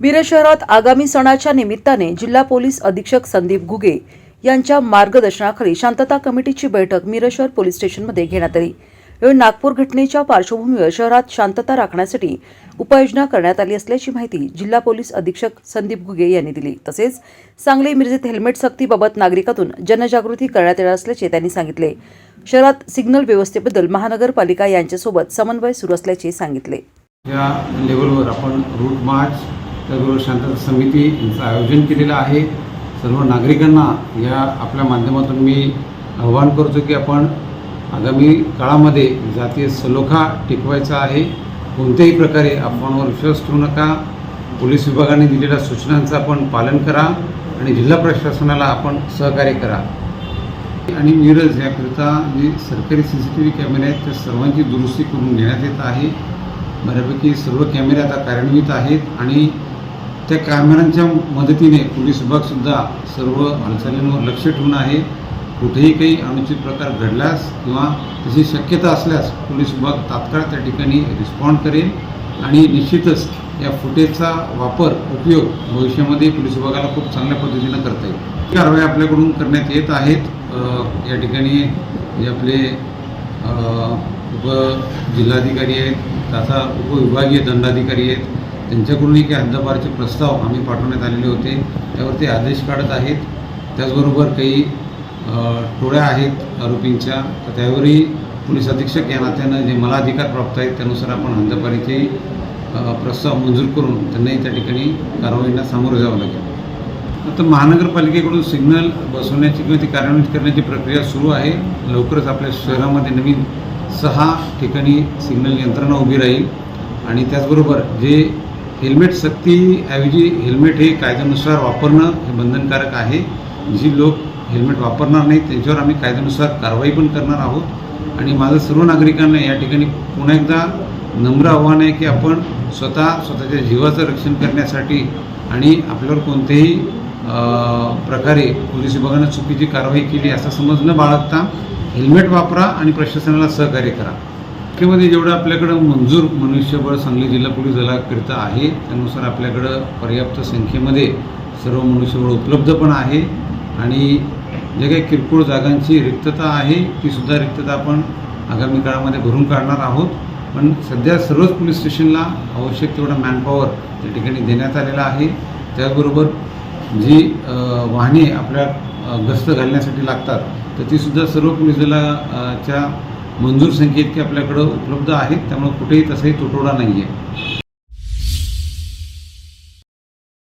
मिरज शहरात आगामी सणाच्या निमित्ताने जिल्हा पोलीस अधीक्षक संदीप घुगे यांच्या मार्गदर्शनाखाली शांतता कमिटीची बैठक मिरज शहर पोलीस स्टेशनमध्ये घेण्यात आली. यावेळी नागपूर घटनेच्या पार्श्वभूमीवर शहरात शांतता राखण्यासाठी उपाययोजना करण्यात आली असल्याची माहिती जिल्हा पोलीस अधीक्षक संदीप घुगे यांनी दिली. तसेच सांगली मिरजेत हेल्मेट सक्तीबाबत नागरिकातून जनजागृती करण्यात येणार असल्याचे त्यांनी सांगितले. शहरात सिग्नल व्यवस्थेबद्दल महानगरपालिका यांच्यासोबत समन्वय सुरू असल्याचे सांगितले. या लेवलवर आपण रूट मार्च त्याचबरोबर शांतता समिती यांचं आयोजन केलेलं आहे. सर्व नागरिकांना या आपल्या माध्यमातून मी आव्हान करतो की आपण आगामी काळामध्ये जातीय सलोखा टिकवायचा आहे. कोणत्याही प्रकारे आपणवर विश्वास ठेवू नका. पोलीस विभागाने दिलेल्या सूचनांचं आपण पालन करा आणि जिल्हा प्रशासनाला आपण सहकार्य करा. आणि मिरज याकरिता जे सरकारी सी सी टी व्ही कॅमेरे आहेत त्या सर्वांची दुरुस्ती करून घेण्यात येत आहे. बऱ्यापैकी सर्व कॅमेरे आता कार्यान्वित आहेत आणि त्या कॅमेऱ्यांच्या मदतीने पोलीस विभागसुद्धा सर्व हालचालींवर लक्ष ठेवून आहे. कुठेही काही अनुचित प्रकार घडल्यास किंवा तशी शक्यता असल्यास पोलीस विभाग तात्काळ त्या ठिकाणी रिस्पॉन्ड करेल आणि निश्चितच या फुटेजचा वापर उपयोग भविष्यामध्ये पोलीस विभागाला खूप चांगल्या पद्धतीनं करता येईल. कारवाई आपल्याकडून करण्यात येत आहेत. या ठिकाणी जे आपले उपजिल्हाधिकारी उप जिल्हाधिकारी आहेत तथा उपविभागीय दंडाधिकारी आहेत त्यांच्याकडूनही काही हद्दपारचे प्रस्ताव आम्ही पाठवण्यात आलेले होते. त्यावर ते आदेश काढत आहेत. त्याचबरोबर काही टोळ्या आहेत आरोपींच्या. तर त्यावरही पोलीस अधीक्षक या नात्यानं जे मला अधिकार प्राप्त आहेत त्यानुसार आपण हद्दपारीचे प्रस्ताव मंजूर करून त्यांनाही त्या ठिकाणी कारवाईंना सामोरं जावं लागेल. आता महानगरपालिकेकडून सिग्नल बसवण्याची किंवा ती कार्यान्वित करण्याची प्रक्रिया सुरू आहे. लवकरच आपल्या शहरामध्ये नवीन सहा ठिकाणी सिग्नल यंत्रणा उभी राहील. आणि त्याचबरोबर जे हेल्मेट सक्तीऐवजी हेल्मेट हे कायद्यानुसार वापरणं हे बंधनकारक आहे. जी लोक हेल्मेट वापरणार नाही त्यांच्यावर आम्ही कायद्यानुसार कारवाई पण करणार आहोत. आणि माझं सर्व नागरिकांना या ठिकाणी पुन्हा एकदा नम्र आव्हान आहे की आपण स्वतः स्वतःच्या जीवाचं रक्षण करण्यासाठी आणि आपल्यावर कोणत्याही प्रकारे पोलीस विभागानं चुकीची कारवाई केली असा समज न बाळगता हेल्मेट वापरा आणि प्रशासनाला सहकार्य करा. त्यामध्ये जेवढं आपल्याकडं मंजूर मनुष्यबळ सांगली जिल्हा पोलीस दलाकरिता आहे त्यानुसार आपल्याकडं पर्याप्त संख्येमध्ये सर्व मनुष्यबळ उपलब्ध पण आहे आणि जे काही किरकोळ जागांची रिक्तता आहे तीसुद्धा रिक्तता आपण आगामी काळामध्ये भरून काढणार आहोत. पण सध्या सर्वच पोलीस स्टेशनला आवश्यक तेवढा मॅनपॉवर त्या ठिकाणी देण्यात आलेला आहे. त्याचबरोबर जी वाहने आपल्या गस्त घालण्यासाठी लागतात तर तीसुद्धा सर्व पोलीस दलाच्या मंजूर संख्या इतकी आपल्याकडं उपलब्ध आहेत त्यामुळे कुठेही तसाही तुटवडा नाही आहे